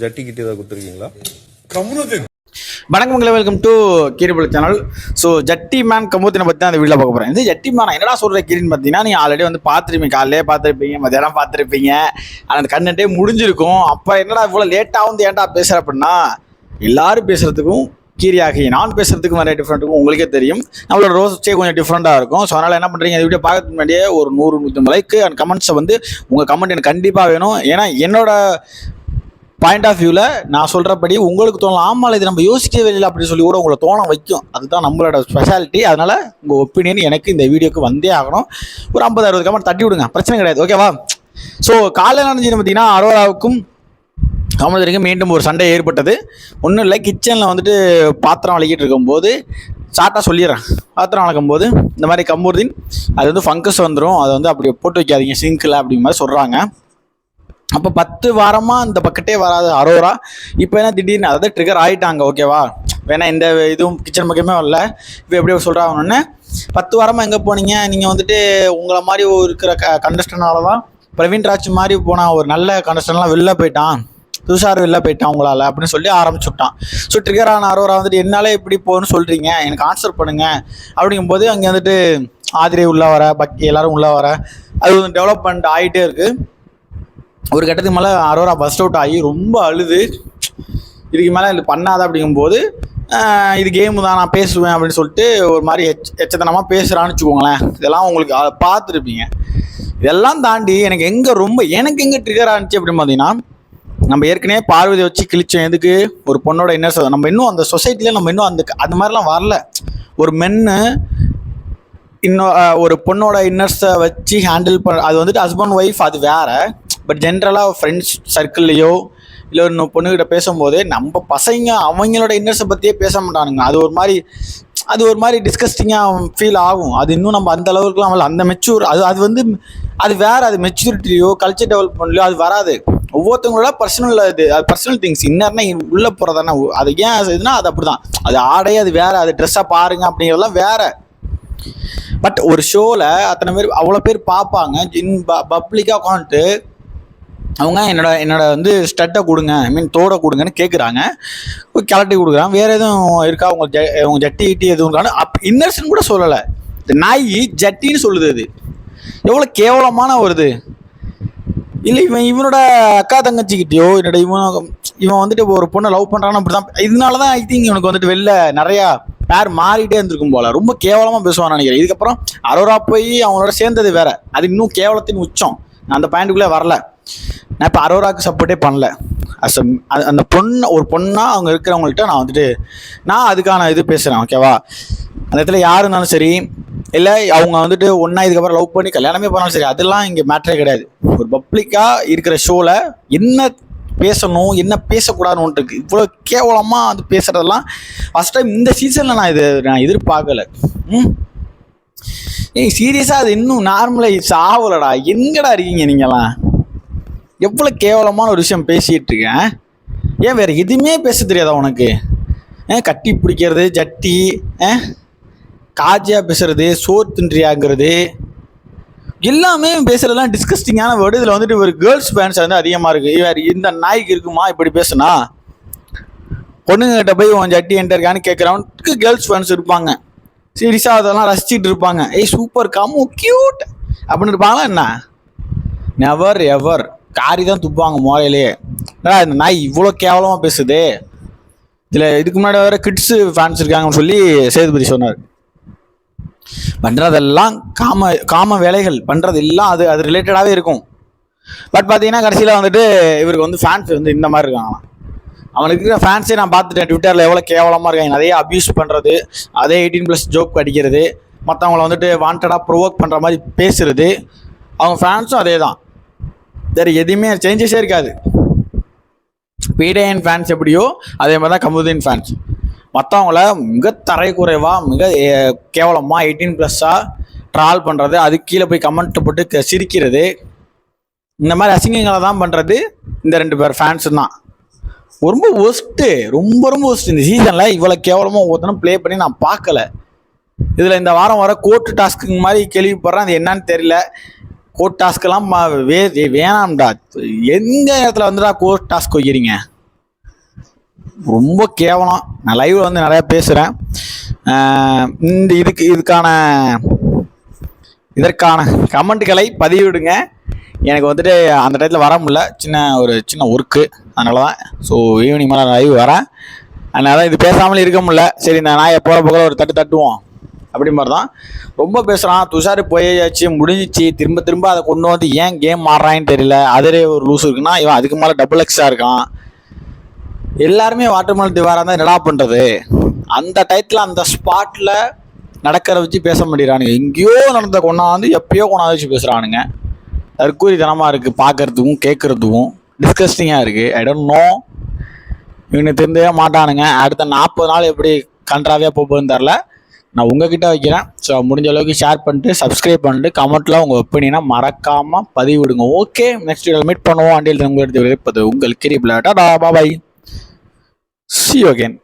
ஜட்டி கிட்ட ஏதாவது கொடுத்துருக்கீங்களா? வணக்கம் மங்களே வெல்கம் டு கீரிபுல சேனல் ஸோ ஜட்டி மேன் கமுத்தினை பற்றி தான் அந்த வீடியோ பார்க்க போகிறேன் இந்த ஜட்டி மேன் என்னடா சொல்கிற கீரின்னு பார்த்தீங்கன்னா நீங்கள் ஆல்ரெடி வந்து பார்த்துருப்பீங்க. காலையிலே பார்த்துருப்பீங்க மத்தியானம் பார்த்துருப்பீங்க. அந்த கண்டென்ட்டே முடிஞ்சிருக்கும். அப்போ என்னடா இவ்வளோ லேட்டாக வந்து ஏன்டா பேசுகிற அப்படின்னா எல்லாரும் பேசுகிறதுக்கும் கீரியாகி நான் பேசுகிறதுக்கும் நிறைய டிஃப்ரெண்ட்டுக்கும் உங்களுக்கே தெரியும். நம்மளோட ரோஸ்டே கொஞ்சம் டிஃப்ரெண்ட்டாக இருக்கும். ஸோ அதனால் என்ன பண்ணுறீங்க இந்த வீடியோ பார்க்கறதுக்கு முன்னாடியே ஒரு நூறு நூற்றம்பது லைக் அண்ட் கமெண்ட்ஸை வந்து உங்கள் கமெண்ட் எனக்கு கண்டிப்பாக வேணும். ஏன்னா என்னோட பாயிண்ட் ஆஃப் வியூவில் நான் சொல்கிறபடி உங்களுக்கு தோணலாம். ஆமாம் இது நம்ம யோசிக்கவே இல்லை அப்படின்னு சொல்லி கூட உங்களை தோண வைக்கும். அதுதான் நம்மளோட ஸ்பெஷாலிட்டி அதனால் உங்கள் ஒப்பீனியன் எனக்கு இந்த வீடியோக்கு வந்தே ஆகணும். ஒரு ஐம்பது அறுபது கமெண்ட் தட்டி விடுங்க. பிரச்சனை கிடையாது. ஓகேவா ஸோ காலையில் நடந்துச்சு பார்த்தீங்கன்னா அரோராவுக்கும் காமராஜருக்கும் மீண்டும் ஒரு சண்டை ஏற்பட்டது. ஒன்றும் இல்லை கிச்சனில் வந்துட்டு பாத்திரம் வளைக்கிட்டு இருக்கும்போது ஷார்ட்டாக சொல்லிடுறேன். பாத்திரம் வளர்க்கும் போது இந்த மாதிரி கம்பூர்தீன் அது வந்து ஃபங்கஸ் வந்துடும் அதை வந்து அப்படி போட்டு வைக்காதீங்க சிங்கில் அப்படிங்கிற மாதிரி சொல்கிறாங்க அப்போ பத்து வாரமாக இந்த பக்கெட்டே வராது அரோரா. இப்போ என்ன திடீர்னு அதாவது ட்ரிகர் ஆகிட்டாங்க ஓகேவா வேணா எந்த இதுவும் கிச்சன் பக்கமே வரல. இப்போ எப்படி சொல்கிறாங்கன்னு பத்து வாரமாக எங்கே போனீங்க? நீங்கள் வந்துட்டு உங்களை மாதிரி இருக்கிற க கண்டஸ்டனால தான் பிரவீன் ராஜ் மாதிரி போனால் ஒரு நல்ல கண்டஸ்டன்லாம் வெளில போயிட்டான். துஷார் வெளில போயிட்டான் உங்களால் அப்படின்னு சொல்லி ஆரம்பிச்சுட்டான். ஸோ ட்ரிகர் ஆன அரோரா வந்துட்டு என்னால் இப்படி போகணும்னு சொல்கிறீங்க எனக்கு ஆன்சர் பண்ணுங்க. அப்படிங்கும்போது அங்கே வந்துட்டு ஆதிரை உள்ளே வர பக்கி எல்லாரும் உள்ளே வர அது வந்து டெவலப்மெண்ட் ஆகிட்டே இருக்குது ஒரு கட்டத்துக்கு மேலே அரோரா பஸ்ட் அவுட் ஆகி ரொம்ப அழுது. இதுக்கு மேலே இது பண்ணாத அப்படிங்கும்போது இது கேமு தான் நான் பேசுவேன் அப்படின்னு சொல்லிட்டு ஒரு மாதிரி எச் எச்சத்தனமாக பேசுகிறான்னு வச்சுக்கோங்களேன். இதெல்லாம் உங்களுக்கு பார்த்துருப்பீங்க. இதெல்லாம் தாண்டி எனக்கு எங்கே ரொம்ப எனக்கு எங்கே ட்ரிகர் ஆனிச்சு அப்படின்னு பார்த்தீங்கன்னா நம்ம ஏற்கனவே பார்வதி வச்சு கிழிச்சோம். எதுக்கு? ஒரு பொண்ணோட இன்னர்ஸ் நம்ம இன்னும் அந்த சொசைட்டியில் நம்ம இன்னும் அந்த அந்த மாதிரிலாம் வரல. ஒரு மென்னு இன்னும் ஒரு பொண்ணோட இன்னர்ஸை வச்சு ஹேண்டில் பண்ண அது வந்துட்டு ஹஸ்பண்ட் ஒய்ஃப் அது வேற. பட் ஜென்ரலாக ஃப்ரெண்ட்ஸ் சர்க்கிள்லையோ இல்லை ஒரு பொண்ணுக்கிட்ட பேசும்போது நம்ம பசங்க அவங்களோட இன்னர்ஸை பற்றியே பேச மாட்டானுங்க. அது ஒரு மாதிரி அது ஒரு மாதிரி டிஸ்கஸ்டிங்காக ஃபீல் ஆகும். அது இன்னும் நம்ம அந்த அளவுக்குலாம் வரல அந்த மெச்சூர் அது அது வந்து அது வேற அது மெச்சூரிட்டியோ கல்ச்சர் டெவலப்மெண்ட்லையோ அது வராது. ஒவ்வொருத்தவங்களோட பர்சனல் இது அது பர்சனல் திங்ஸ் இன்னர்னா உள்ளே போகிறதானே அது ஏன் இதுனா அது அப்படி தான் அது ஆடையே அது வேற. அது ட்ரெஸ்ஸாக பாருங்க அப்படிங்கிறதெல்லாம் வேற. பட் ஒரு ஷோவில் அத்தனை பேர் அவ்வளோ பேர் பார்ப்பாங்க. இன் பப்ளிக்காக உட்காந்துட்டு அவங்க என்னோட என்னோட வந்து ஸ்டட்டை கொடுங்க ஐ மீன் தோடை கொடுங்கன்னு கேட்குறாங்க கிளட்டி கொடுக்குறாங்க வேறு எதுவும் இருக்கா? உங்க ஜ உங்க ஜட்டி கிட்டி எதுவும் இருக்கான்னு அப் இன்னர்ஸ்னு கூட சொல்லலை. இந்த நாய் ஜட்டின்னு சொல்லுது அது. எவ்வளோ கேவலமான வருது இல்லை இவன் இவனோட அக்கா தங்கச்சிக்கிட்டேயோ என்னோட இவன் இவன் வந்துட்டு ஒரு பொண்ணை லவ் பண்ணுறான்னு அப்படி தான் இதனால தான் ஐ திங்க் இவனுக்கு வந்துட்டு வெளில நிறையா பேர் மாறிட்டே இருந்திருக்கும் போல. ரொம்ப கேவலமாக பேசுவான்னு நினைக்கிறேன். இதுக்கப்புறம் அரோரா போய் அவனோட சேர்ந்தது வேற. அது இன்னும் கேவலத்தின் உச்சம். நான் அந்த பாயிண்ட்டுக்குள்ளே வரல. நான் இப்போ அரோராக்கு சப்போர்ட்டே பண்ணல. அஸ் அந்த பொண்ணு ஒரு பொண்ணாக அவங்க இருக்கிறவங்கள்ட்ட நான் வந்துட்டு நான் அதுக்கான இது பேசுகிறேன் ஓகேவா அந்த இடத்துல யார் இருந்தாலும் சரி இல்லை அவங்க வந்துட்டு ஒன்றா இதுக்கப்புறம் லவ் பண்ணி கல்யாணமே பண்ணாலும் சரி அதெல்லாம் இங்கே மேட்ரே கிடையாது. ஒரு பப்ளிக்காக இருக்கிற ஷோவில் என்ன பேசணும் என்ன பேசக்கூடாதுன்னு இருக்கு. இவ்வளோ கேவலமாக அது பேசுகிறதெல்லாம் ஃபஸ்ட் டைம் இந்த சீசனில் நான் இது நான் எதிர்பார்க்கல. ம். ஏய் சீரியஸாக அது இன்னும் நார்மலைஸ் ஆகலடா. எங்கடா இருக்கீங்க நீங்களாம் எவ்வளோ கேவலமான ஒரு விஷயம் பேசிகிட்டு இருக்கேன் ஏன் வேறு எதுவுமே பேச தெரியாதா உனக்கு? ஏன் கட்டி பிடிக்கிறது ஜட்டி ஆ? காஜியாக பேசுறது சோறு தின்றியாங்கிறது எல்லாமே பேசுறதெல்லாம் டிஸ்கஸ்டிங்கான வேர்டு இதில் வந்துட்டு ஒரு கேர்ள்ஸ் ஃபேன்ஸ் வந்து அதிகமாக இருக்குது இவர் இந்த நாய்க்கு இருக்குமா? இப்படி பேசுனா? பொண்ணுங்கிட்ட போய் உன் ஜட்டி என்கிட்ட இருக்கான்னு கேட்குறவனுக்கு கேர்ள்ஸ் ஃபேன்ஸ் இருப்பாங்க. சீரியஸாக அதெல்லாம் ரசிச்சிட்டு இருப்பாங்க. ஏய் சூப்பர் கம்மு கியூட் அப்படின்னு இருப்பாங்களா என்ன? நெவர் எவர் காரி தான் துப்பாங்க மோரையிலேயே இந்த நாய் இவ்வளோ கேவலமாக பேசுதே? இதில் இதுக்கு முன்னாடி வேறு கிட்ஸு ஃபேன்ஸ் இருக்காங்கன்னு சொல்லி சேதுபதி சொன்னார். பண்ணுறதெல்லாம் காம காம வேலைகள். பண்ணுறது எல்லாம் அது அது ரிலேட்டடாகவே இருக்கும். பட் பார்த்தீங்கன்னா கடைசியில் வந்துட்டு இவருக்கு வந்து ஃபேன்ஸ் வந்து இந்த மாதிரி இருக்காங்களாம். அவனுக்கு இருக்கிற ஃபேன்ஸே நான் பார்த்துட்டேன். ட்விட்டரில் எவ்வளோ கேவலமாக இருக்காங்க. நிறைய அப்யூஸ் பண்ணுறது அதே எயிட்டீன் ப்ளஸ் ஜோக் அடிக்கிறது மற்றவங்கள வந்துட்டு வாண்டடாக ப்ரொவோக் பண்ணுற மாதிரி பேசுறது அவங்க ஃபேன்ஸும் அதே தான் வேறு எதுவுமே சேஞ்சஸே இருக்காது. பீடையன் ஃபேன்ஸ் எப்படியோ அதே மாதிரி தான் கமுதீன் ஃபேன்ஸ் மற்றவங்கள மிக தரைக்குறைவாக மிக கேவலமாக எயிட்டீன் ப்ளஸ்ஸாக ட்ரால் பண்ணுறது அதுக்கு கீழே போய் கமெண்ட் போட்டு க- சிரிக்கிறது. இந்த மாதிரி அசிங்கங்களை தான் பண்ணுறது இந்த ரெண்டு பேர் ஃபேன்ஸு தான். ரொம்ப ஒஸ்ட்டு ரொம்ப ரொம்ப ஒஸ்ட்டு இந்த சீசனில் இவ்வளோ கேவலமாக ஒவ்வொருத்தனும் ப்ளே பண்ணி நான் பார்க்கல. இதில் இந்த வாரம் வர கோர்ட்டு டாஸ்க்கு மாதிரி கேள்விப்படுறேன் அது என்னன்னு தெரியல. கோர்ட் டாஸ்க்கெல்லாம் வே வேணாம்டா. எந்த இடத்துல வந்துடா கோர்ட் டாஸ்க் வைக்கிறீங்க? ரொம்ப கேவலம். நான் லைவ்ல வந்து நிறையா பேசுகிறேன் இந்த இதுக்கு இதுக்கான இதற்கான கமெண்ட்டுகளை பதிவிடுங்க. எனக்கு வந்துட்டு அந்த டயத்தில் வர முடியல. சின்ன ஒரு சின்ன ஒர்க்கு அதனால தான் ஸோ ஈவினிங் மேலே லைவ் வரேன். அதனால இது பேசாமலே இருக்க முடியல. சரி நான் நாயை போகிற போகிற ஒரு தட்டு தட்டுவோம். அப்படி மாதிரி தான் ரொம்ப பேசுகிறான் துஷார் போயாச்சு முடிஞ்சிச்சு. திரும்ப திரும்ப அதை கொண்டு வந்து ஏன் கேம் மாறுறான்னு தெரியல. அதிலே ஒரு லூஸ் இருக்குன்னா இவன் அதுக்கு மேலே டபுள் எக்ஸாக இருக்கான். எல்லாருமே வாட்டர்மெலன் திவாரா தான் என்னடா பண்ணுறது அந்த டயத்தில் அந்த ஸ்பாட்டில் நடக்கிற வச்சு பேச முடியறானுங்க எங்கேயோ நடந்த கொண்டாந்து எப்பயோ கொண்டாந்து வச்சு பேசுகிறானுங்க தற்கூரித்தனமாக இருக்குது பார்க்குறதுக்கும் கேட்குறதுக்கும் டிஸ்கஸ்டிங்காக இருக்குது ஐ டோன்ட் நோ இவனுக்கு தெரிஞ்சவே மாட்டானுங்க. அடுத்த நாற்பது நாள் எப்படி கன்றாவே போகுதுன்னு தெரில நான் உங்ககிட்ட வைக்கிறேன். ஸோ முடிஞ்ச அளவுக்கு ஷேர் பண்ணிட்டு சப்ஸ்கிரைப் பண்ணிட்டு கமெண்ட்டில் உங்கள் ஒப்பீனியனை மறக்காமல் பதிவிடுங்க. ஓகே நெக்ஸ்ட் மீட் பண்ணுவோம். அண்டியில் உங்களுக்கு எடுத்து உங்கள் கிரி பிளாட்டா பாபாய் See you again.